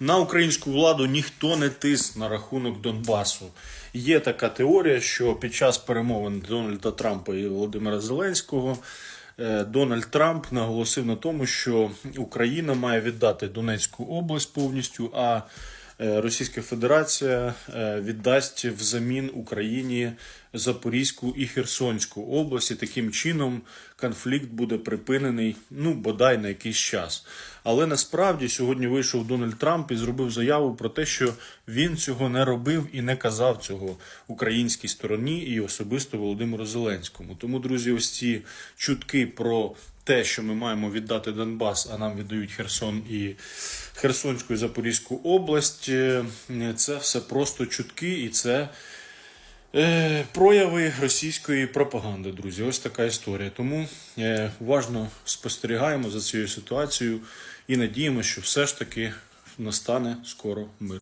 На українську владу ніхто не тис на рахунок Донбасу. Є така теорія, що під час перемовин Дональда Трампа і Володимира Зеленського е, Дональд Трамп наголосив на тому, що Україна має віддати Донецьку область повністю, а е, Російська Федерація е, віддасть взамін Україні Запорізьку і Херсонську області. Таким чином конфлікт буде припинений, ну бодай на якийсь час. Але насправді сьогодні вийшов Дональд Трамп і зробив заяву про те, що він цього не робив і не казав цього українській стороні і особисто Володимиру Зеленському. Тому, друзі, ось ці чутки про те, що ми маємо віддати Донбас, а нам віддають Херсон і Херсонську і Запорізьку область. е, Це все просто чутки, і це прояви російської пропаганди, друзі. Ось така історія. Тому е, уважно спостерігаємо за цією ситуацією і надіємося, що все ж таки настане скоро мир.